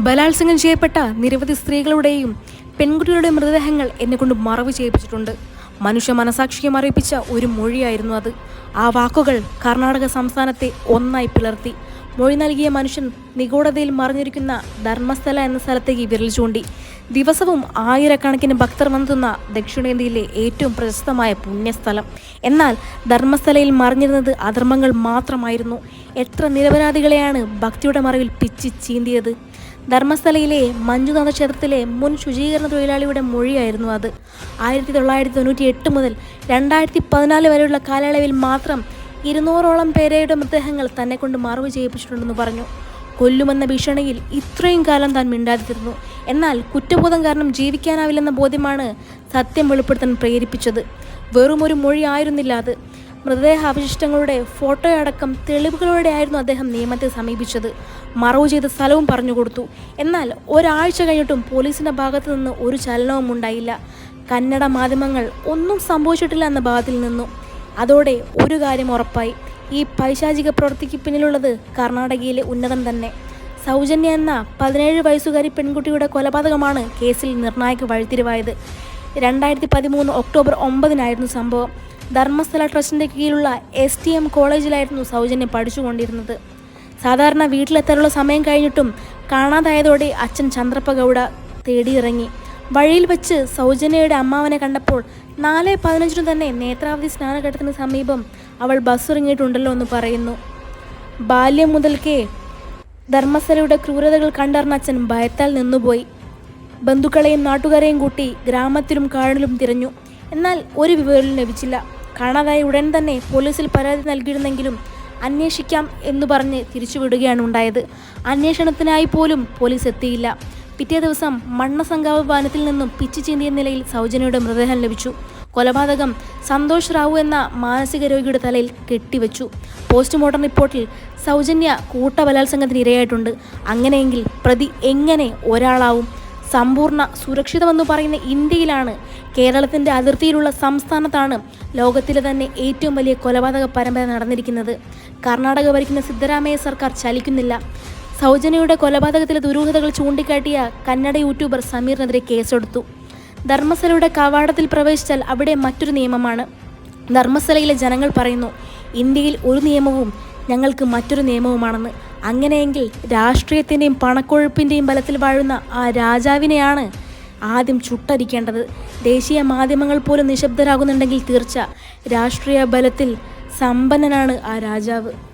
ബലാത്സംഗം ചെയ്യപ്പെട്ട നിരവധി സ്ത്രീകളുടെയും പെൺകുട്ടികളുടെ മൃതദേഹങ്ങൾ എന്നെ കൊണ്ട് മറവ് ചെയ്യിപ്പിച്ചിട്ടുണ്ട്. മനുഷ്യ മനസാക്ഷിയെ മറിയിപ്പിച്ച ഒരു മൊഴിയായിരുന്നു അത്. ആ വാക്കുകൾ കർണാടക സംസ്ഥാനത്തെ ഒന്നായി പിളർത്തി. മൊഴി നൽകിയ മനുഷ്യൻ നിഗൂഢതയിൽ മറിഞ്ഞിരിക്കുന്ന ധർമ്മസ്ഥല എന്ന സ്ഥലത്തേക്ക് വിരൽ ചൂണ്ടി. ദിവസവും ആയിരക്കണക്കിന് ഭക്തർ വന്നെത്തുന്ന ദക്ഷിണേന്ത്യയിലെ ഏറ്റവും പ്രശസ്തമായ പുണ്യസ്ഥലം. എന്നാൽ ധർമ്മസ്ഥലയിൽ മറിഞ്ഞിരുന്നത് അധർമ്മങ്ങൾ മാത്രമായിരുന്നു. എത്ര നിരപരാധികളെയാണ് ഭക്തിയുടെ മറവിൽ പിച്ചി ചീന്തിയത്. ധർമ്മസ്ഥലയിലെ മഞ്ജുനാഥ ക്ഷേത്രത്തിലെ മുൻ ശുചീകരണ തൊഴിലാളിയുടെ മൊഴിയായിരുന്നു അത്. ആയിരത്തി തൊള്ളായിരത്തി തൊണ്ണൂറ്റി എട്ട് മുതൽ രണ്ടായിരത്തി പതിനാല് വരെയുള്ള കാലയളവിൽ മാത്രം ഇരുന്നൂറോളം പേരയുടെ മൃതദേഹങ്ങൾ തന്നെ കൊണ്ട് മറവ് ചെയ്യിപ്പിച്ചിട്ടുണ്ടെന്ന് പറഞ്ഞു. കൊല്ലുമെന്ന ഭീഷണിയിൽ ഇത്രയും കാലം താൻ മിണ്ടാതിരുന്നു. എന്നാൽ കുറ്റബോധം കാരണം ജീവിക്കാനാവില്ലെന്ന ബോധ്യമാണ് സത്യം വെളിപ്പെടുത്താൻ പ്രേരിപ്പിച്ചത്. വെറും ഒരു മൊഴി ആയിരുന്നില്ല അത്. മൃതദേഹ അവശിഷ്ടങ്ങളുടെ ഫോട്ടോയടക്കം തെളിവുകളോടെ ആയിരുന്നു അദ്ദേഹം നിയമത്തെ സമീപിച്ചത്. മറവ് ചെയ്ത സ്ഥലവും പറഞ്ഞു കൊടുത്തു. എന്നാൽ ഒരാഴ്ച കഴിഞ്ഞിട്ടും പോലീസിന്റെ ഭാഗത്തു നിന്ന് ഒരു ചലനവും ഉണ്ടായില്ല. കന്നഡ മാധ്യമങ്ങൾ ഒന്നും സംഭവിച്ചിട്ടില്ല എന്ന ഭാഗത്തിൽ നിന്നു. അതോടെ ഒരു കാര്യം ഉറപ്പായി. ഈ പൈശാചിക പ്രവൃത്തിക്ക് പിന്നിലുള്ളത് കർണാടകയിലെ ഉന്നതം തന്നെ. സൗജന്യ എന്ന പതിനേഴ് വയസ്സുകാരി പെൺകുട്ടിയുടെ കൊലപാതകമാണ് കേസിൽ നിർണായക വഴിത്തിരിവായത്. രണ്ടായിരത്തി പതിമൂന്ന് ഒക്ടോബർ ഒമ്പതിനായിരുന്നു സംഭവം. ധർമ്മസ്ഥല ട്രസ്റ്റിന്റെ കീഴിലുള്ള എസ് ടി എം കോളേജിലായിരുന്നു സൗജന്യം പഠിച്ചുകൊണ്ടിരുന്നത്. സാധാരണ വീട്ടിലെത്താനുള്ള സമയം കഴിഞ്ഞിട്ടും കാണാതായതോടെ അച്ഛൻ ചന്ദ്രപ്പ ഗൗഡ തേടിയിറങ്ങി. വഴിയിൽ വെച്ച് സൗജന്യയുടെ അമ്മാവനെ കണ്ടപ്പോൾ നാല് പതിനഞ്ചിനു തന്നെ നേത്രാവതി സ്നാനഘട്ടത്തിന് സമീപം അവൾ ബസ് ഇറങ്ങിയിട്ടുണ്ടല്ലോ എന്ന് പറയുന്നു. ബാല്യം മുതൽക്കേ ധർമ്മസ്ഥലയുടെ ക്രൂരതകൾ കണ്ടറിഞ്ഞ അച്ഛൻ ഭയത്താൽ നിന്നുപോയി. ബന്ധുക്കളെയും നാട്ടുകാരെയും കൂട്ടി ഗ്രാമത്തിലും കാടിലും തിരഞ്ഞു. എന്നാൽ ഒരു വിവരവും ലഭിച്ചില്ല. കാണാതായ ഉടൻ തന്നെ പോലീസിൽ പരാതി നൽകിയിരുന്നെങ്കിലും അന്വേഷിക്കാം എന്ന് പറഞ്ഞ് തിരിച്ചുവിടുകയാണ് ഉണ്ടായത്. അന്വേഷണത്തിനായി പോലും പോലീസ് എത്തിയില്ല. പിറ്റേ ദിവസം മണ്ണസങ്കാവ് വാനത്തിൽ നിന്നും പിച്ചു ചീന്തിയ നിലയിൽ സൗജന്യയുടെ മൃതദേഹം ലഭിച്ചു. കൊലപാതകം സന്തോഷ് റാവു എന്ന മാനസിക രോഗിയുടെ തലയിൽ കെട്ടിവെച്ചു. പോസ്റ്റ്മോർട്ടം റിപ്പോർട്ടിൽ സൗജന്യ കൂട്ടബലാത്സംഗത്തിന് ഇരയായിട്ടുണ്ട്. അങ്ങനെയെങ്കിൽ പ്രതി എങ്ങനെ ഒരാളാവും? സമ്പൂർണ സുരക്ഷിതമെന്ന് പറയുന്ന ഇന്ത്യയിലാണ് കേരളത്തിന്റെ അതിർത്തിയിലുള്ള സംസ്ഥാനത്താണ് ലോകത്തിലെ തന്നെ ഏറ്റവും വലിയ കൊലപാതക പരമ്പര നടന്നിരിക്കുന്നത്. കർണാടക ഭരിക്കുന്ന സിദ്ധരാമയ്യ സർക്കാർ ചലിക്കുന്നില്ല. സൗജന്യയുടെ കൊലപാതകത്തിലെ ദുരൂഹതകൾ ചൂണ്ടിക്കാട്ടിയ കന്നഡ യൂട്യൂബർ സമീറിനെതിരെ കേസെടുത്തു. ധർമ്മസ്ഥലയുടെ കവാടത്തിൽ പ്രവേശിച്ചാൽ അവിടെ മറ്റൊരു നിയമമാണ്. ധർമ്മസ്ഥലയിലെ ജനങ്ങൾ പറയുന്നു ഇന്ത്യയിൽ ഒരു നിയമവും ഞങ്ങൾക്ക് മറ്റൊരു നിയമവുമാണെന്ന്. അങ്ങനെയെങ്കിൽ രാഷ്ട്രീയത്തിന്റെയും പണക്കൊഴുപ്പിന്റെയും ബലത്തിൽ വാഴുന്ന ആ രാജാവിനെയാണ് ആദ്യം ചുട്ടരിക്കേണ്ടത്. ദേശീയ മാധ്യമങ്ങൾ പോലും നിശബ്ദരാകുന്നുണ്ടെങ്കിൽ തീർച്ച. രാഷ്ട്രീയ ബലത്തിൽ സമ്പന്നനാണ് ആ രാജാവ്.